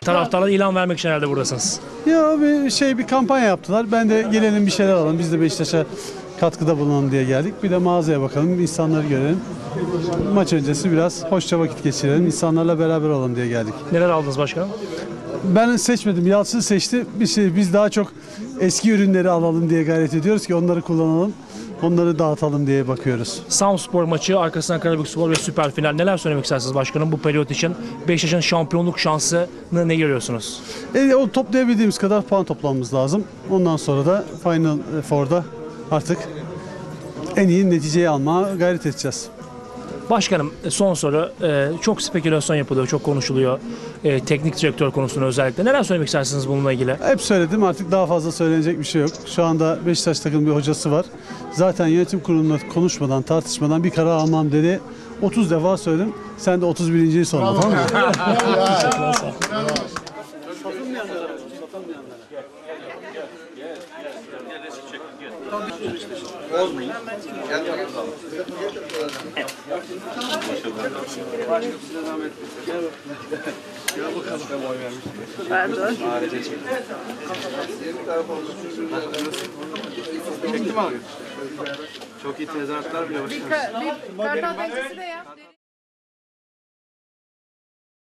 Taraftarlara ilan vermek için herhalde buradasınız. Ya bir şey bir kampanya yaptılar. Ben de gelelim bir şeyler alalım. Biz de Beşiktaş'a katkıda bulunalım diye geldik. Bir de mağazaya bakalım, insanları görelim. Maç öncesi biraz hoşça vakit geçirelim. insanlarla beraber olalım diye geldik. Neler aldınız başkanım? Ben seçmedim. Yalçın seçti. Bir şey, biz daha çok eski ürünleri alalım diye gayret ediyoruz ki onları kullanalım. Onları dağıtalım diye bakıyoruz. Samspor maçı, arkasından Karabük Spor ve süper final. Neler söylemek istersiniz başkanım bu periyot için? Beşiktaş'ın şampiyonluk şansını ne görüyorsunuz? E, o toplayabildiğimiz kadar puan toplamamız lazım. Ondan sonra da Final Four'da artık en iyi neticeyi almaya gayret edeceğiz. Başkanım son soru. Ee, çok spekülasyon yapılıyor, çok konuşuluyor. Ee, teknik direktör konusunda özellikle. Neler söylemek istersiniz bununla ilgili? Hep söyledim artık daha fazla söylenecek bir şey yok. Şu anda Beşiktaş takımın bir hocası var. Zaten yönetim kurulunda konuşmadan, tartışmadan bir karar almam dedi. 30 defa söyledim. Sen de 31.yi sorma tamam mı? Çektim abi. Çok iyi tezahüratlar bile başlamış. Bir kartal pençesi de yap.